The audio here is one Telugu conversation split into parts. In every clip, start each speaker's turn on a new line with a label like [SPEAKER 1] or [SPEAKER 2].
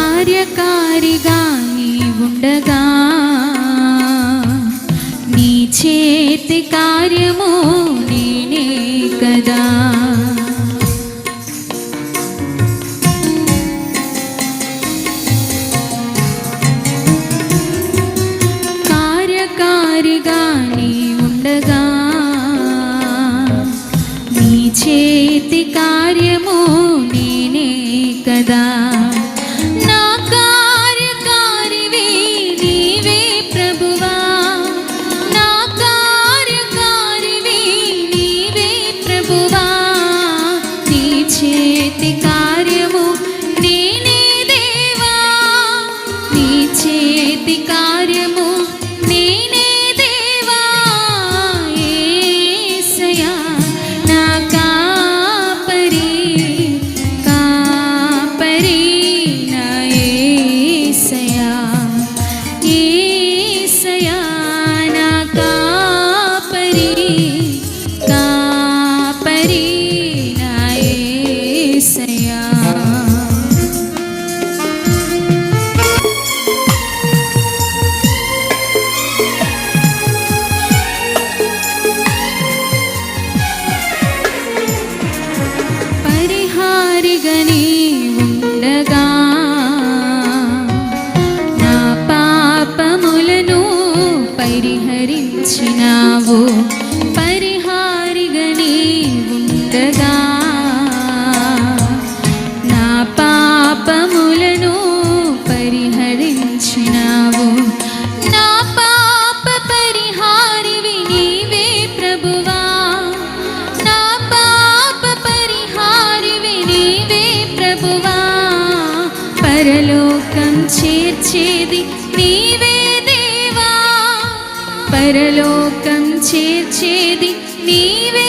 [SPEAKER 1] కార్యకారిగా నీ ఉండగా నీ చేతి కార్యము vida. చేర్చేది నీవే దేవా. పరలోకం చేర్చేది నీవే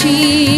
[SPEAKER 1] కాపరి నా